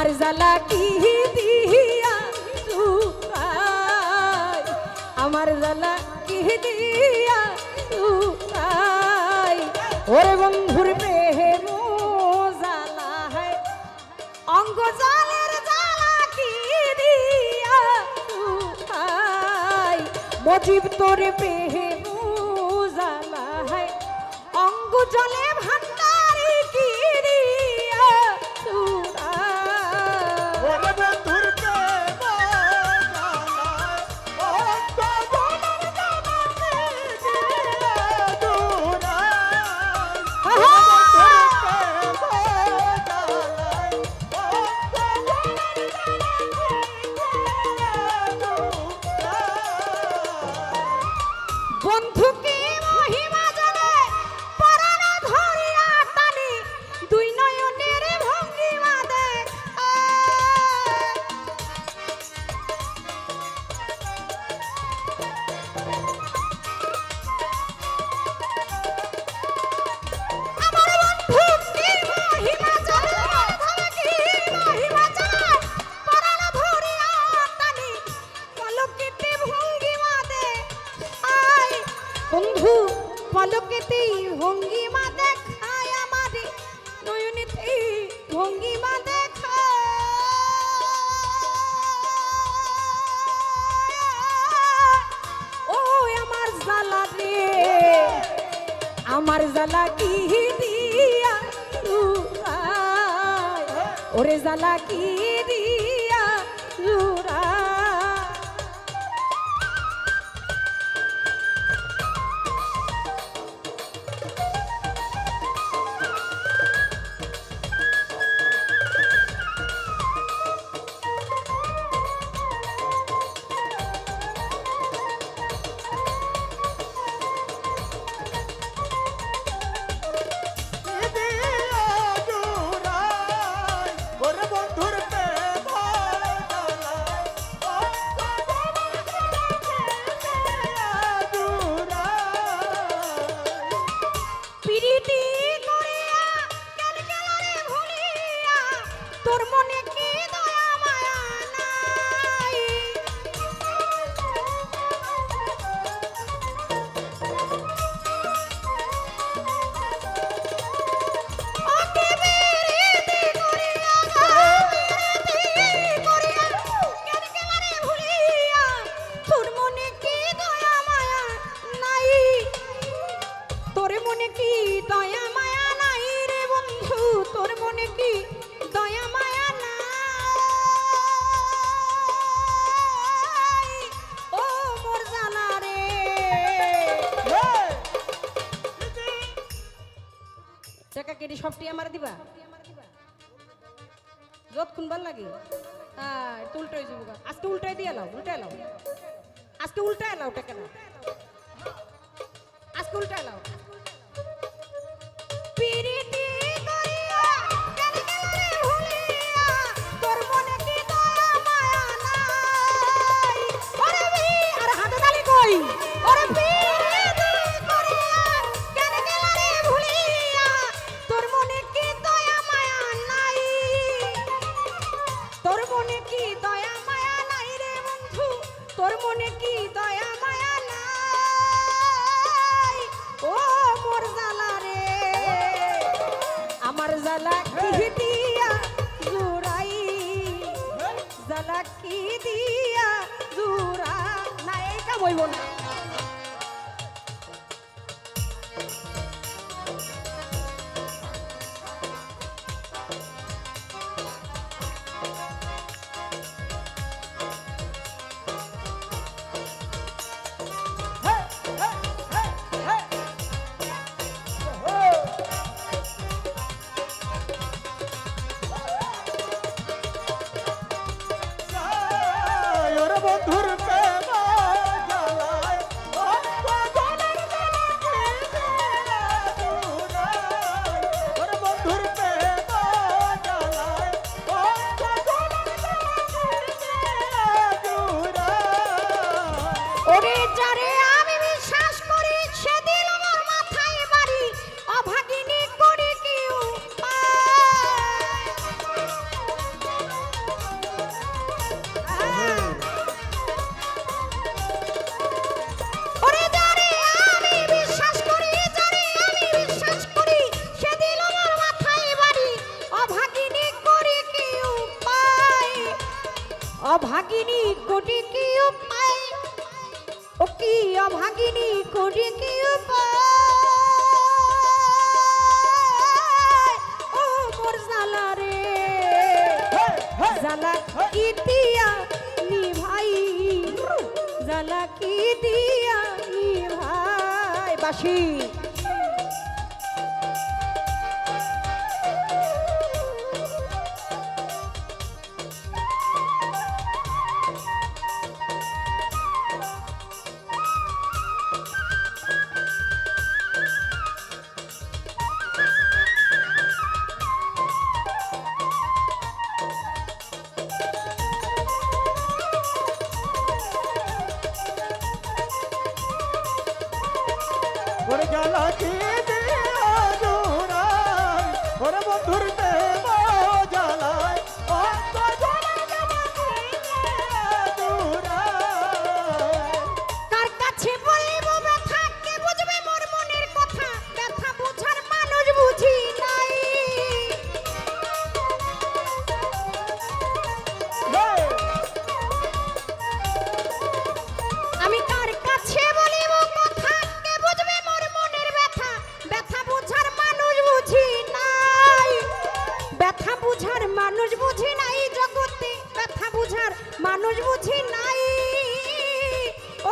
আমার জ্বালা কি দিয়া তুই আমার জ্বালা কি দিয়া তুই ওরে বন্ধুর প্রেম জ্বালা হয়। কি দিয়া তুই মজিব তোরে প্রেম জ্বালা হয়। অঙ্গ জলে আমার জ্বালা কি দিয়া ওরে জ্বালা কি লাগে? হ্যাঁ একটু উল্টোই যাব আজকে উল্টাই দিয়ে এলাও উল্টাই এলাও আজকে উল্টা এলাও ওটা কেন আজকে উল্টা এলাও ভাগিনী করি কি ও মোর জালা রে। জালা কি দিয়া নি ভাই জালা মানুষ বুঝি নাই।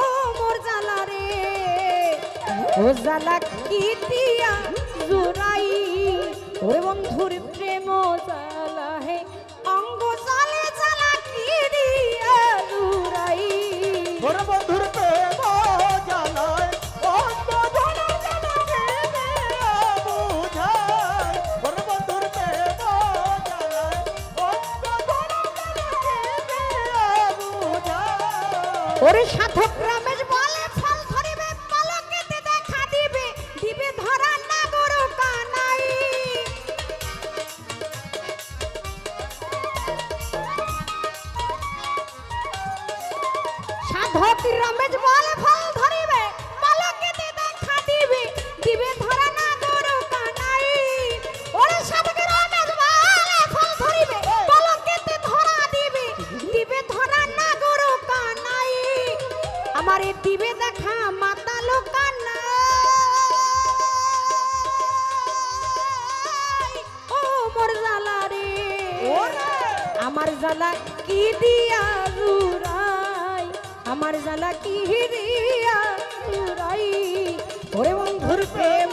ও মোর জ্বালা রে। ও জ্বালা কি দিয়া জোড়াই? ও বন্ধুর প্রেম যায়। কি দিয়া জুরাই আমার জ্বালা কি দিয়া জুরাই ওরে বন্ধুর প্রেম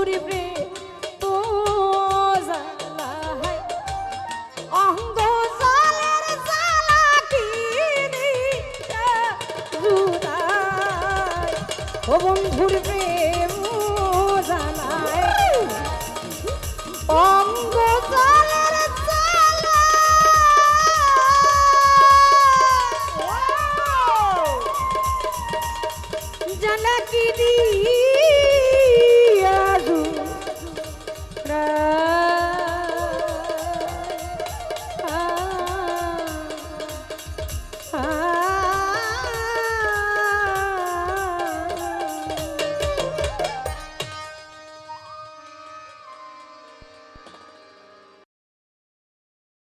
ঘুরিবে তো জালা হয়। অঙ্গ জালের জালা কি ও বন্ধুর প্রেম জালায় অঙ্গ